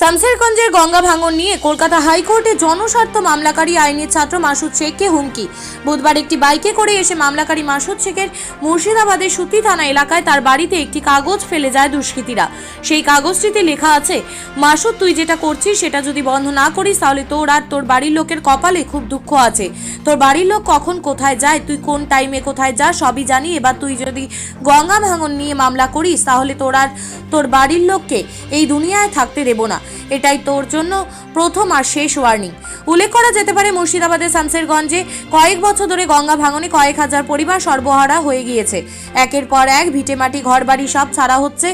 শামসেরগঞ্জের গঙ্গা ভাঙন নিয়ে কলকাতা হাইকোর্টে জনস্বার্থ মামলাকারী আইনের ছাত্র মাসুদ শেখকে হুমকি। বুধবার একটি বাইকে করে এসে মামলাকারী মাসুদ শেখের মুর্শিদাবাদের সুতি থানা এলাকায় তার বাড়িতে একটি কাগজ ফেলে যায় দুষ্কৃতীরা। সেই কাগজটিতে লেখা আছে, মাসুদ, তুই যেটা করছিস সেটা যদি বন্ধ না করিস তাহলে তোর আর তোর বাড়ির লোকের কপালে খুব দুঃখ আছে। তোর বাড়ির লোক কখন কোথায় যায়, তুই কোন টাইমে কোথায় যা সবই জানি। এবার তুই যদি গঙ্গা ভাঙন নিয়ে মামলা করিস তাহলে তোর আর তোর বাড়ির লোককে এই দুনিয়ায় থাকতে দেব না। এটাই তোর জন্য প্রথম আর শেষ ওয়ার্নিং উল্লেখ করা যেতে পারে মুর্শিদাবাদের শামসেরগঞ্জে কয়েক বছর ধরে গঙ্গা ভাঙনে কয়েক হাজার পরিবার সর্বহারা হয়ে গিয়েছে। একের পর এক ভিটেমাটি, ঘরবাড়ি সব ছাড়া হচ্ছে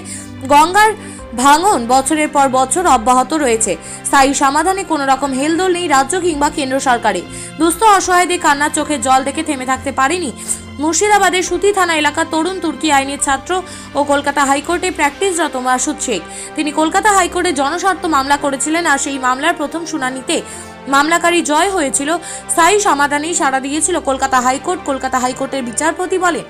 গঙ্গার ভাঙন, বছরের পর বছর অব্যাহত রয়েছে। স্থায়ী সমাধানে কোনো রকম হেলদোল নেই রাজ্য কিংবা কেন্দ্র সরকারে দুস্থ অসহায়দের কান্নার চোখে জল দেখে থেমে থাকতে পারেনি মুর্শিদাবাদের সুতি থানা এলাকার তরুণ তুর্কি আইনের ছাত্র ও কলকাতা হাইকোর্টে প্র্যাকটিসরত মাসুদ শেখ তিনি কলকাতা হাইকোর্টে জনস্বার্থ মামলা করেছিলেন আর সেই মামলার প্রথম শুনানিতে মামলাকারী জয় হয়েছিল। স্থায়ী সমাধানেই সাড়া দিয়েছিল কলকাতা হাইকোর্ট। কলকাতা হাইকোর্টের বিচারপতি বলেন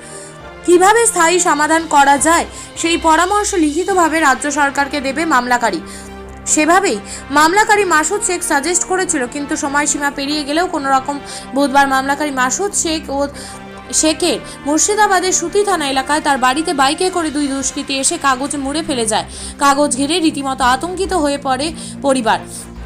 কীভাবে স্থায়ী সমাধান করা যায়, সেই পরামর্শ লিখিতভাবে রাজ্য সরকারকে দেবে মামলাকারী। সেভাবেই মামলাকারী মাসুদ শেখ সাজেস্ট করেছিল, কিন্তু সময়সীমা পেরিয়ে গেলেও কোনো রকম বুধবার মামলাকারী মাসুদ শেখ ও শেখের মুর্শিদাবাদের সুতি থানা এলাকায় তার বাড়িতে বাইকে করে দুই দুষ্কৃতী এসে কাগজ মুড়ে ফেলে যায়। কাগজ ঘিরে রীতিমতো আতঙ্কিত হয়ে পড়ে পরিবার।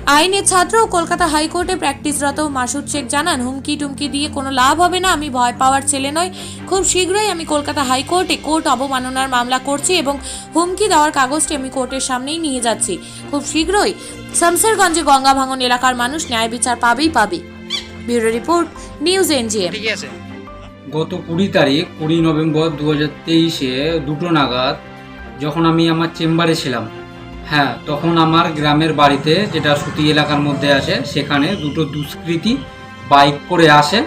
আইনের ছাত্র ও কলকাতা হাইকোর্টে প্র্যাকটিসরত মাসুদ শেখ জানান হুমকি টুমকি দিয়ে কোনো লাভ হবে না আমি ভয় পাওয়ার ছেলে নয় খুব শীঘ্রই আমি কলকাতা হাইকোর্টে কোর্ট অবমাননার মামলা করছি এবং হুমকি দেওয়ার কাগজটি আমি কোর্টের সামনেই নিয়ে যাচ্ছি। খুব শীঘ্রই শামসেরগঞ্জে গঙ্গা ভাঙন এলাকার মানুষ ন্যায় বিচার পাবেই পাবে। Bureau report news NGM. ঠিক আছে। গত কুড়ি তারিখ কুড়ি নভেম্বর দু হাজার তেইশে দুটো নাগাদ যখন আমি আমার চেম্বারে ছিলাম হ্যাঁ তখন আমার গ্রামের বাড়িতে যেটা সুতি এলাকার মধ্যে আছে সেখানে দুটো দুষ্কৃতী বাইক করে আসে।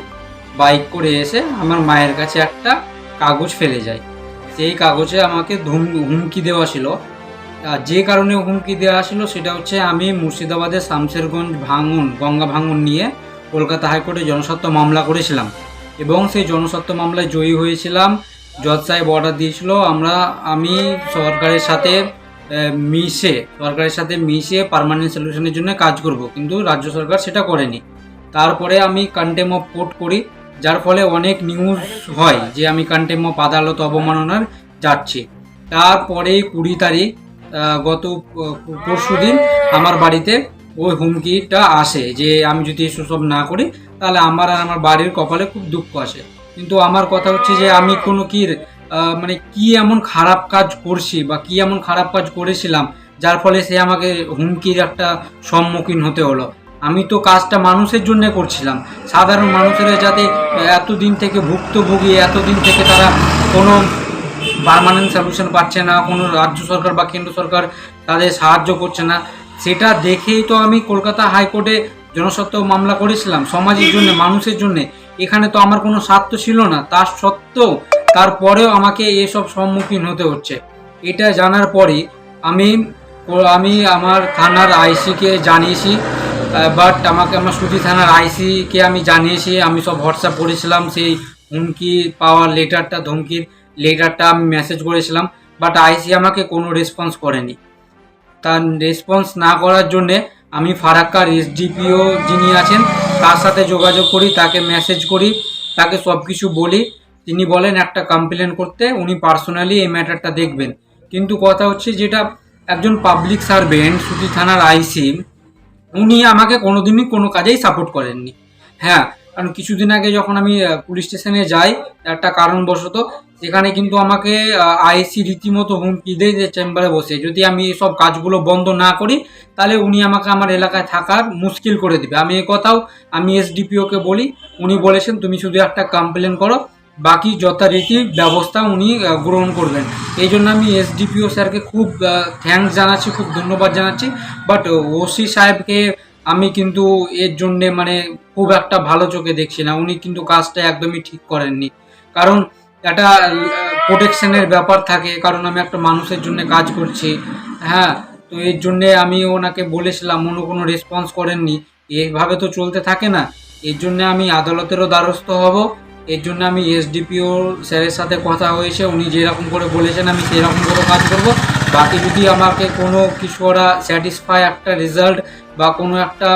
বাইক করে এসে আমার মায়ের কাছে একটা কাগজ ফেলে যায়। সেই কাগজে আমাকে ধুম, হুমকি দেওয়া ছিল। যে কারণে হুমকি দেওয়া ছিল, সেটা হচ্ছে আমি মুর্শিদাবাদের শামশেরগঞ্জ ভাঙন, গঙ্গা ভাঙন নিয়ে কলকাতা হাইকোর্টে জনস্বার্থ মামলা করেছিলাম। এবং সেই জনস্বার্থ মামলায় জয়ী হয়েছিলাম। জজ সাহেব অর্ডার দিয়েছিল, আমরা, আমি সরকারের সাথে মিশে, সরকারের সাথে মিশে পার্মানেন্ট সলিউশনের জন্য কাজ করব। কিন্তু রাজ্য সরকার সেটা করেনি। তারপরে আমি কন্টেম অফ কোর্ট করি, যার ফলে অনেক নিউজ হয় যে আমি কন্টেম অফ আদালত অবমাননার যাচ্ছি। তারপরে কুড়ি তারিখ গত পরশু দিন আমার বাড়িতে ওই হুমকিটা আসে যে আমি যদি এসব না করি, তাহলে আমার আর আমার বাড়ির কপালে খুব দুঃখ আসে। কিন্তু আমার কথা হচ্ছে যে আমি কোনো কি মানে কি এমন খারাপ কাজ করছি বা কি এমন খারাপ কাজ করেছিলাম, যার ফলে সে আমাকে হুমকির একটা সম্মুখীন হতে হলো। আমি তো কাজটা মানুষের জন্য করছিলাম। সাধারণ মানুষেরা যাতে এতদিন থেকে ভুক্তভোগী, এতদিন থেকে তারা কোনো পার্মানেন্ট সলিউশন পাচ্ছে না, কোনো রাজ্য সরকার বা কেন্দ্র সরকার তাদের সাহায্য করছে না, সেটা দেখেই তো আমি কলকাতা হাইকোর্টে জনস্বার্থ মামলা করেছিলাম, সমাজের জন্য, মানুষের জন্য। এখানে তো আমার কোনো স্বার্থ ছিল না। তার সত্ত্বেও তারপরেও আমাকে এসব সম্মুখীন হতে হচ্ছে। এটা জানার পরে আমি আমি আমার থানার আইসিকে জানিয়েছি বাট আমাকে আমার সুতি থানার আইসিকে আমি জানিয়েছি, আমি সব হোয়াটসঅ্যাপ করেছিলাম, সেই হুমকি পাওয়ার লেটারটা, ধমকির লেটারটা আমি মেসেজ করেছিলাম বাট আইসি আমাকে কোনো রেসপন্স করেনি। তার রেসপন্স না করার জন্যে আমি ফারাক্কার এসডিপিও যিনি আছেন, তার সাথে যোগাযোগ করি, তাকে মেসেজ করি, তাকে সব কিছু বলি তিনি বলেন, একটা কমপ্লেন করতে উনি পার্সোনালি এই ম্যাটারটা দেখবেন। কিন্তু কথা হচ্ছে যেটা একজন পাবলিক সার্ভেন্ট সুতি থানার আইসি উনি আমাকে কোনোদিনই কোনো কাজেই সাপোর্ট করেননি। হ্যাঁ কারণ কিছুদিন আগে যখন আমি পুলিশ স্টেশনে যাই, একটা কারণবশত সেখানে কিন্তু আমাকে আইসি রীতিমতো হুমকি দেয় যে চেম্বারে বসে। যদি আমি এসব কাজগুলো বন্ধ না করি, তাহলে উনি আমাকে আমার এলাকায় থাকার মুশকিল করে দিবে। আমি এ কথাও, আমি এসডিপিওকে বলি, উনি বলেছেন, তুমি শুধু একটা কমপ্লেন করো বাকি যথারীতি ব্যবস্থা উনি গ্রহণ করবেন। এই জন্য আমি এসডিপিও স্যারকে খুব থ্যাঙ্কস জানাচ্ছি, খুব ধন্যবাদ জানাচ্ছি। বাট ওসি সাহেবকে আমি কিন্তু এর জন্যে মানে খুব একটা ভালো চোখে দেখছি না। উনি কিন্তু কাজটা একদমই ঠিক করেননি। কারণ একটা প্রোটেকশনের ব্যাপার থাকে, কারণ আমি একটা মানুষের জন্য কাজ করছি। হ্যাঁ তো এর জন্যে আমি ওনাকে বলেছিলাম অন্য কোনো রেসপন্স করেননি। এইভাবে তো চলতে থাকে না। এর জন্য আমি আদালতেরও দ্বারস্থ হব। এর জন্য আমি এসডিপিও স্যারের সাথে কথা হয়েছে, উনি যেরকম করে বলেছেন, আমি সেরকম করে কাজ করব। বাকি যদি আমাকে কোনো কিছু ওরা স্যাটিসফাই একটা রেজাল্ট বা কোনো একটা